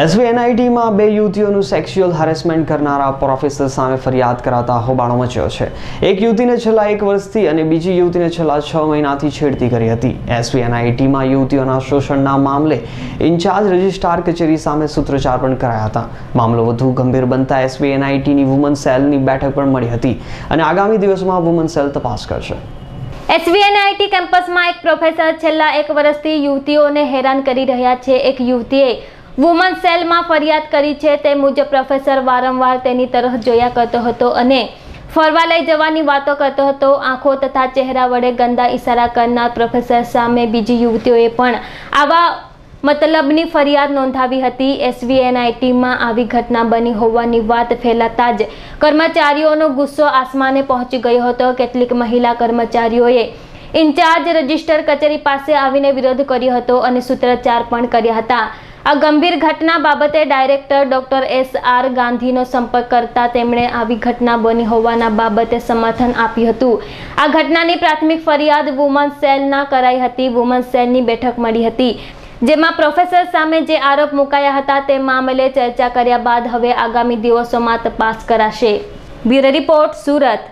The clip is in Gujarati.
એસવીએનઆઈટીમાં બે યુવતીઓનું સેક્સ્યુઅલ હેરેસમેન્ટ કરનારા પ્રોફેસર સામે ફરિયાદ કરાતા હોબાળો મચ્યો છે. એક યુવતીને છેલ્લા એક વર્ષથી અને બીજી યુવતીને છેલ્લા છ મહિનાથી છેડતી કરી હતી. એસવીએનઆઈટીમાં યુવતીઓના શોષણના મામલે ઇન્ચાર્જ રજિસ્ટ્રાર કચેરી સામે સૂત્રોચ્ચાર પણ કરાયા હતા. મામલો વધુ ગંભીર બનતા એસવી એનઆઈટીની વુમન સેલની બેઠક પણ મળી હતી અને આગામી દિવસમાં વુમન સેલ તપાસ કરશે. એસવીએનઆઈટી કેમ્પસમાં એક પ્રોફેસર છેલ્લા એક વર્ષથી યુવતીઓને હેરાન કરી રહ્યા છે. એક યુવતીએ વુમન સેલમાં ફરિયાદ કરી છે, તે મુજબ પ્રોફેસર વારંવાર તેની તરફ જોયા કરતો હતો અને ફરવા લઈ જવાની વાતો કરતો હતો. આંખો તથા ચહેરા વડે ગંદા ઇશારા કરનાર પ્રોફેસર સામે બીજી યુવતીઓએ પણ આવા મતલબની ફરિયાદ નોંધાવી હતી. એસવીએનઆઈટીમાં આવી ઘટના બની હોવાની વાત ફેલાતા જ કર્મચારીઓનો ગુસ્સો આસમાને પહોંચી ગયો હતો. કેટલીક મહિલા કર્મચારીઓએ ઇન્ચાર્જ રજિસ્ટર કચેરી પાસે આવીને વિરોધ કર્યો હતો અને સૂત્રોચ્ચાર પણ કર્યા હતા. આ ગંભીર ઘટના બાબતે ડાયરેક્ટર ડોક્ટર એસ આર ગાંધીનો સંપર્ક કરતા તેમણે આવી ઘટના બની હોવાના બાબતે સમર્થન આપ્યું હતું. આ ઘટનાની પ્રાથમિક ફરિયાદ વુમન સેલના કરાઈ હતી. વુમન સેલની બેઠક મળી હતી. જેમાં પ્રોફેસર સામે જે આરોપ મુકાયા હતા તે મામલે ચર્ચા કર્યા બાદ હવે આગામી દિવસોમાં તપાસ કરાશે. Bureau report Surat.